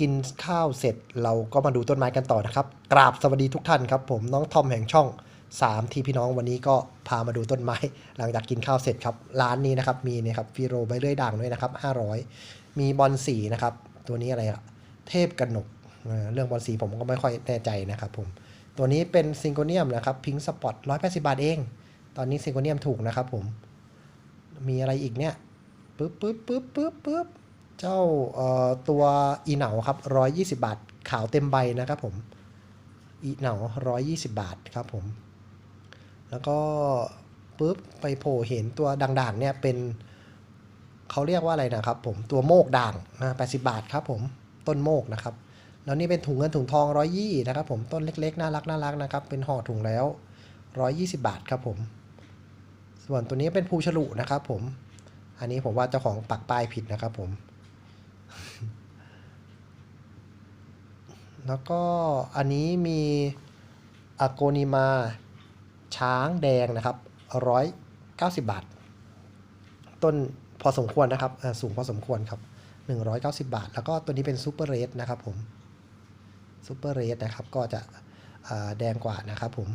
กินข้าวเสร็จเราก็มาดูต้นไม้กันต่อนะครับ กราบสวัสดีทุกท่านครับ ผมน้องทอมแห่งช่อง 3 ที่พี่น้องวันนี้ก็พามาดูต้นไม้ หลังจากกินข้าวเสร็จครับ ร้านนี้นะครับมีนี่ยครับฟิโรใบเลื่อยด่างด้วยนะครับ 500 มีบอลสีนะครับ ตัวนี้อะไรอะเทพกนกเออเรื่องบอลสีผมก็ไม่ค่อยแน่ใจนะครับผมตัวนี้เป็นซิงโกเนียมนะครับพิงสปอต180บาทเอง ตอนนี้ซิงโกเนียมถูกนะครับผมมีอะไรอีกเนี่ยปึ๊บปึ๊บปึ๊บปึ๊บปึ๊บ เจ้าตัวอีเหนาครับร้อยยี่สิบาท ขาวเต็มใบนะครับผม อีเหนาร้อยยี่สิบาทครับผม แล้วก็ปึ๊บไปโผล่เห็นตัวด่างๆเนี่ยเป็นเขาเรียกว่าอะไรนะครับผมตัวโมกด่างแปดสิบาทครับผมต้นโมกนะครับ แล้วนี่เป็นถุงเงินถุงทองร้อยยี่นะครับผมต้นเล็กๆ น่ารักน่ารักนะครับ เป็นห่อถุงแล้วร้อยยี่สิบาทครับผม ส่วนตัวนี้เป็นภูฉลุนะครับผม อันนี้ผมว่าเจ้าของปักป้ายผิดนะครับผม แล้วก็อันนี้มีอโกนิมาช้างแดงนะครับร้อยเก้าสิบบาท ต้นพอสมควรนะครับอ่าสูงพอสมควรครับหนึ่งร้อยเก้าสิบบาท แล้วก็ตัวนี้เป็นซูเปอร์เรสนะครับผมซูเปอร์เรสนะครับก็จะอ่าแดงกว่านะครับผม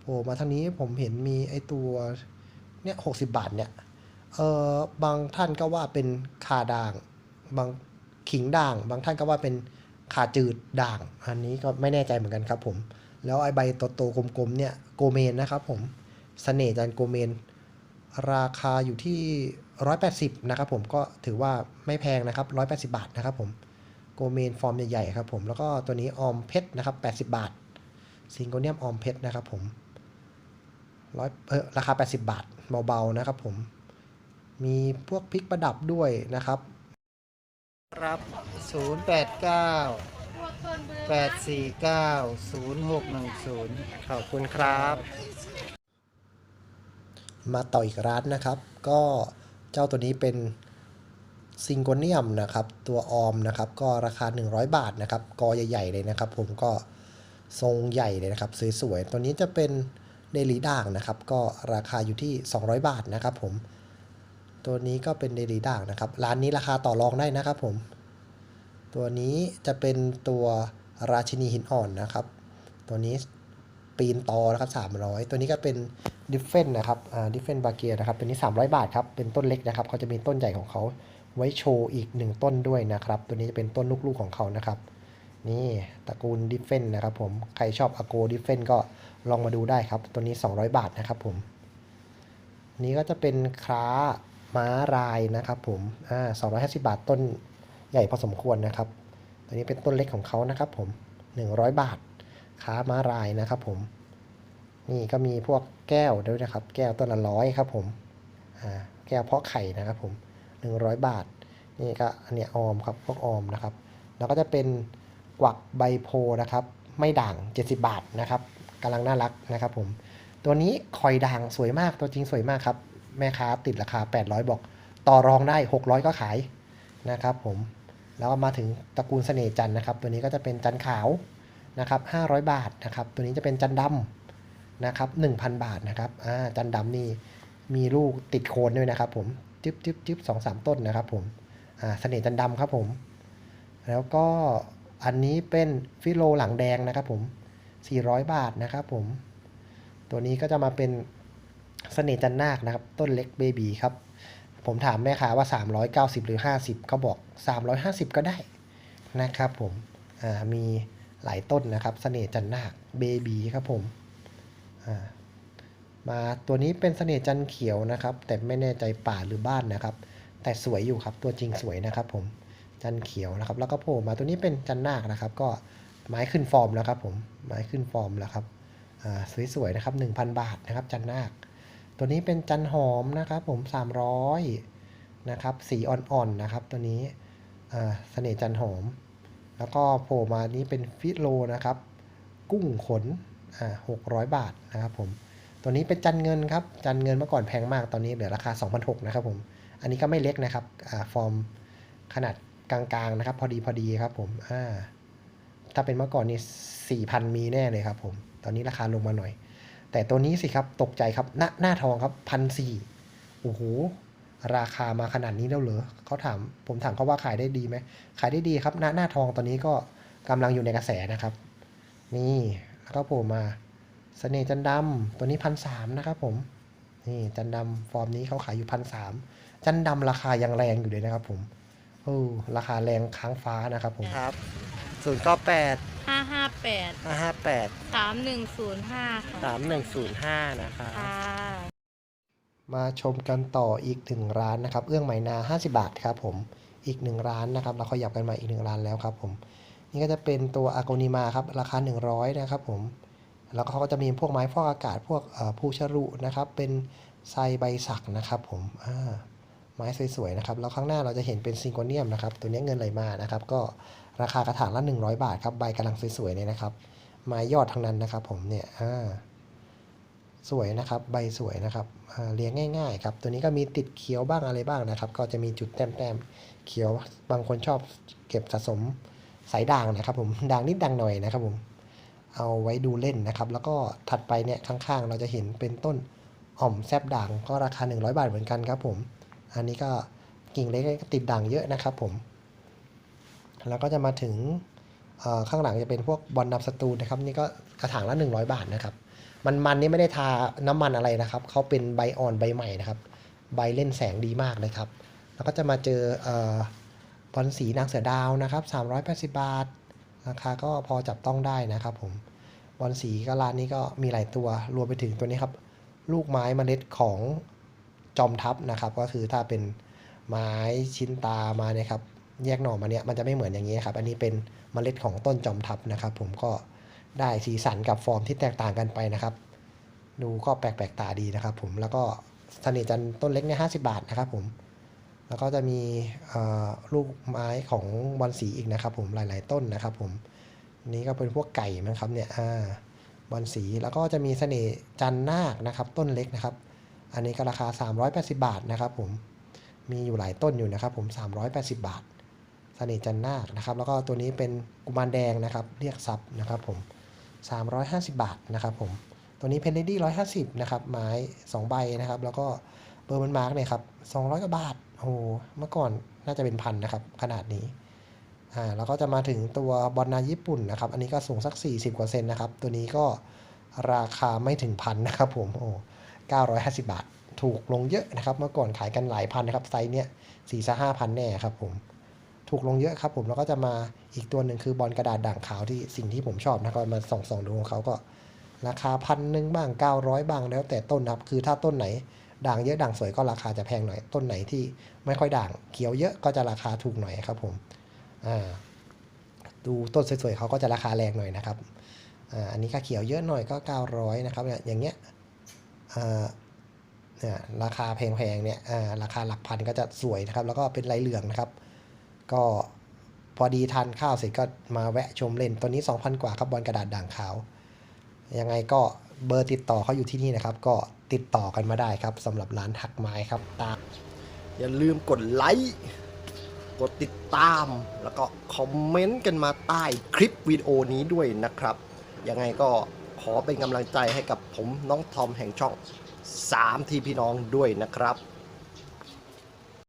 โผล่มาทางนี้ผมเห็นมีไอตัวเนี่ยหกสิบาทเนี่ยเออบางท่านก็ว่าเป็นคาด่างบาง ขิงด่าง บางท่านก็ว่าเป็นขาจืดด่าง อันนี้ก็ไม่แน่ใจเหมือนกันครับผม แล้วไอใบโตๆกลมๆเนี่ยโกเมนนะครับผมสเสน่ห์จันโกเมน ราคาอยู่ที่ 180 นะครับผมก็ถือว่าไม่แพงนะครับ 180 บาทนะครับผมโกเมนฟอร์มใหญ่ๆครับผมแล้วก็ตัวนี้ออมเพชรนะครับ 80 บาทซิงโกเนียมออมเพชรนะครับผมร้อยเออราคา 80 บาทเบาๆนะครับผมมีพวกพริกประดับด้วยนะครับ ครับ 089 849 0610 ขอบคุณครับ มาต่ออีกร้านนะครับ ก็เจ้าตัวนี้เป็นซิงโกเนียมนะครับ ตัวออมนะครับ ก็ราคา 100 บาทนะครับ กอใหญ่ ๆ เลยนะครับ ผมก็ทรงใหญ่เลยนะครับ สวย ๆ ตัวนี้จะเป็นเดลีด่างนะครับ ก็ราคาอยู่ที่ 200 บาทนะครับผม ตัวนี้ก็เป็นเดลีด่างนะครับ ร้านนี้ราคาต่อรองได้นะครับผม ตัวนี้จะเป็นตัวราชินีหินอ่อนนะครับ ตัวนี้ปีนตอนะครับ300 ตัวนี้ก็เป็นดิฟเฟนนะครับ อ่า ดิฟเฟนบาเกียนะครับ ตัวนี้ 300 บาทครับ เป็นต้นเล็กนะครับ เขาจะมีต้นใหญ่ของเขาไว้โชว์อีก 1 ต้นด้วยนะครับ ตัวนี้จะเป็นต้นลูกๆของเขานะครับ นี่ตระกูลดิฟเฟนนะครับผม ใครชอบอโกดิฟเฟนก็ลองมาดูได้ครับ ตัวนี้ 200 บาทนะครับผม นี้ก็จะเป็นคล้า ม้ารายนะครับผมอ่า250 บาทต้นใหญ่พอสมควรนะครับ ตัวนี้เป็นต้นเล็กของเขานะครับผม 100 บาท ค้าม้ารายนะครับผม นี่ก็มีพวกแก้วด้วยนะครับ แก้วต้นละร้อยครับผมอ่าแก้วเพาะไข่นะครับผม 100 บาท นี่ก็อันเนี้ยออมครับพวกออมนะครับ แล้วก็จะเป็นกวักใบโพนะครับ ไม่ด่าง 70 บาทนะครับกำลังน่ารักนะครับผม ตัวนี้คอยด่างสวยมากตัวจริงสวยมากครับ แม่ค้าติดราคา 800 บอก ต่อรองได้ 600 ก็ขายนะครับผมแล้วมาถึงตระกูลเสน่ห์จันนะครับ ตัวนี้ก็จะเป็นจันขาวนะครับ500 บาทนะครับตัวนี้จะเป็นจันดำนะครับ1,000 บาทนะครับอ่าจันดำนี่มีลูกติดโคนด้วยนะครับ ผมจึ๊บจึ๊บจึ๊บสองสามต้นนะครับผมอ่าเสน่ห์จันดำครับผม แล้วก็อันนี้เป็นฟิโลหลังแดงนะครับผม400 บาทนะครับผมตัวนี้ก็จะมาเป็น เสน่ห์จันนาคนะครับ ต้นเล็กเบบีครับ ผมถามแม่ค้าว่า 390 หรือ 50เขาบอก 350 ก็ได้นะครับผมมีหลายต้นนะครับเสน่ห์จันนาคเบบีครับผมมาตัวนี้เป็นเสน่ห์จันเขียวนะครับ แต่ไม่แน่ใจป่าหรือบ้านนะครับ แต่สวยอยู่ครับตัวจริงสวยนะครับผมจันเขียวนะครับ แล้วก็โผล่มาตัวนี้เป็นจันนาคนะครับ ก็ไม้ขึ้นฟอร์มแล้วครับผมไม้ขึ้นฟอร์มแล้วครับสวยๆนะครับ 1,000 บาทนะครับ จันนาค ตัวนี้เป็นจันหอมนะครับผม 300 นะครับ สีอ่อนๆนะครับ ตัวนี้เสน่ห์จันหอม แล้วก็โผล่มานี้เป็นฟิโลนะครับ กุ้งขนอ่า600บาทนะครับผม ตัวนี้เป็นจันเงินครับ จันเงินเมื่อก่อนแพงมาก ตอนนี้เหลือราคา 2,600นะครับผม อันนี้ก็ไม่เล็กนะครับอฟอร์มขนาดกลางๆนะครับ พอดีพอดีครับผม ถ้าเป็นเมื่อก่อนนี่4,000 มีแน่เลยครับผม ตอนนี้ราคาลงมาหน่อย แต่ตัวนี้สิครับตกใจครับหน้าหน้าทองครับพันสี่โอ้โหราคามาขนาดนี้แล้วเหรอเขาถามผมถามเขาว่าขายได้ดีไหมขายได้ดีครับหน้าหน้าทองตอนนี้ก็กำลังอยู่ในกระแสนะครับ นี่แล้วก็โผล่มาเสน่ห์จันดำตัวนี้พันสามนะครับผมนี่จันดำฟอร์มนี้เขาขายอยู่พันสามจันดำราคายังแรงอยู่เลยนะครับผมโอ้ราคาแรงค้างฟ้านะครับผมครับ ศูนย์เก้าแปดห้าห้าแปดห้าห้าแปดสามหนึ่งศูนย์ห้าค่ะ สามหนึ่งศูนย์ห้านะครับค่ะ มาชมกันต่ออีกหนึ่งร้านนะครับ เอื้องไหมนา 50 บาทครับผมอีกหนึ่งร้านนะครับ เราขยับกันมาอีกหนึ่งร้านแล้วครับผม นี่ก็จะเป็นตัวอาโกนิมาครับราคา 100 นะครับผม แล้วก็เขาก็จะมีพวกไม้ฟอกอากาศพวกเอ่อภูชรุนะครับ เป็นไซใบสักนะครับผมอ่า ไม้สวยๆนะครับแล้วข้างหน้าเราจะเห็นเป็นซิงโกเนียมนะครับตัวนี้เงินไหลมานะครับ ก็ราคากระถางละ 100 บาทครับใบกำลังสวยๆเลยนะครับ ไม้ยอดทั้งนั้นนะครับ ผมเนี่ยอ่าสวยนะครับใบสวยนะครับเลี้ยงง่ายๆครับตัวนี้ก็มีติดเขียวบ้างอะไรบ้างนะครับ ก็จะมีจุดแต้มๆเขียวบางคนชอบเก็บสะสมสายด่างนะครับ ผมด่างนิดด่างหน่อยนะครับผมเอาไว้ดูเล่นนะครับ แล้วก็ถัดไปเนี่ยข้างๆ เราจะเห็นเป็นต้นอ่อมแซบด่างก็ราคา 100 บาทเหมือนกันครับผม อันนี้ก็กิ่งเล็กก็ติดด่างเยอะนะครับผม แล้วก็จะมาถึงข้างหลังจะเป็นพวกบอลนับสตูนะครับนี่ก็กระถางละ 100 บาทนะครับ มันมันนี่ไม่ได้ทาน้ำมันอะไรนะครับเขาเป็นใบอ่อนใบใหม่นะครับ ใบเล่นแสงดีมากเลยครับ แล้วก็จะมาเจอเออบอลสีนางเสือดาวนะครับ 380 บาทราคาก็พอจับต้องได้นะครับผมบอลสีก็ร้านนี้ก็มีหลายตัวรวมไปถึงตัวนี้ครับ ลูกไม้เมล็ดของ จอมทัพนะครับ ก็คือถ้าเป็นไม้ชิ้นตามาเนี่ยครับแยกหน่อมาเนี่ยมันจะไม่เหมือนอย่างนี้ครับ อันนี้เป็นเมล็ดของต้นจอมทัพนะครับ ผมก็ได้สีสันกับฟอร์มที่แตกต่างกันไปนะครับ ดูก็แปลกๆตาดีนะครับ ผมแล้วก็เสน่ห์จันต้นเล็กเนี่ยห้าสิบาทนะครับ ผม แล้วก็จะมีลูกไม้ของบอลสีอีกนะครับ ผมหลาย ๆ ต้นนะครับ ผมนี่ก็เป็นพวกไก่มั้งครับเนี่ยอ่าบอลสีแล้วก็จะมีเสน่ห์จันนาคนะครับ ต้นเล็กนะครับ อันนี้ก็ราคา 380 บาทนะครับผม มีอยู่หลายต้นอยู่นะครับผม 380 บาทสน่ห์จันนาคนะครับ แล้วก็ตัวนี้เป็นกุมารแดงนะครับ เรียกทรัพย์นะครับผม 350 บาทนะครับผม ตัวนี้เพนเดดี้150 นะครับ ไม้ 2 ใบนะครับ แล้วก็เบอร์มันมาร์กเนี่ยครับ 200 กว่าบาท โอ้โหเมื่อก่อนน่าจะเป็นพันนะครับ ขนาดนี้ อ่า แล้วก็จะมาถึงตัวบอลนาญี่ปุ่นนะครับ อันนี้ก็สูงสัก 40 กว่าเซนนะครับ ตัวนี้ก็ราคาไม่ถึงพันนะครับผม โอ้ 950 บาท ถูกลงเยอะนะครับ เมื่อก่อนขายกันหลายพันนะครับไซส์เนี้ยสี่สห้าพันแน่ครับผมถูกลงเยอะครับผมแล้วก็จะมาอีกตัวหนึ่งคือบอลกระดาษด่างขาวที่สิ่งที่ผมชอบนะครับมาส่องส่องดูของเขาก็ ราคาพันหนึ่งบ้าง 900 บ้างแล้วแต่ต้นนะครับ คือถ้าต้นไหนด่างเยอะด่างสวยก็ราคาจะแพงหน่อย ต้นไหนที่ไม่ค่อยด่างเขียวเยอะก็จะราคาถูกหน่อยครับผมอ่าดูต้นสวยๆเขาก็จะราคาแรงหน่อยนะครับอ่าอันนี้ก็เขียวเยอะหน่อยก็ 900 นะครับเนี่ยอย่างเงี้ย เนี่ยราคาแพงๆเนี่ยราคาหลักพันก็จะสวยนะครับ แล้วก็เป็นลายเหลืองนะครับ ก็พอดีทานข้าวเสร็จก็มาแวะชมเล่นตัวนี้ 2,000 กว่าครับบอลกระดาษด่างขาว ยังไงก็เบอร์ติดต่อเขาอยู่ที่นี่นะครับ ก็ติดต่อกันมาได้ครับสำหรับร้านหักไม้ครับตาม อย่าลืมกดไลค์กดติดตามแล้วก็คอมเมนต์กันมาใต้คลิปวิดีโอนี้ด้วยนะครับ ยังไงก็ ขอเป็นกำลังใจให้กับผมน้องทอมแห่งช่อง 3 ทีพี่น้องด้วยนะครับ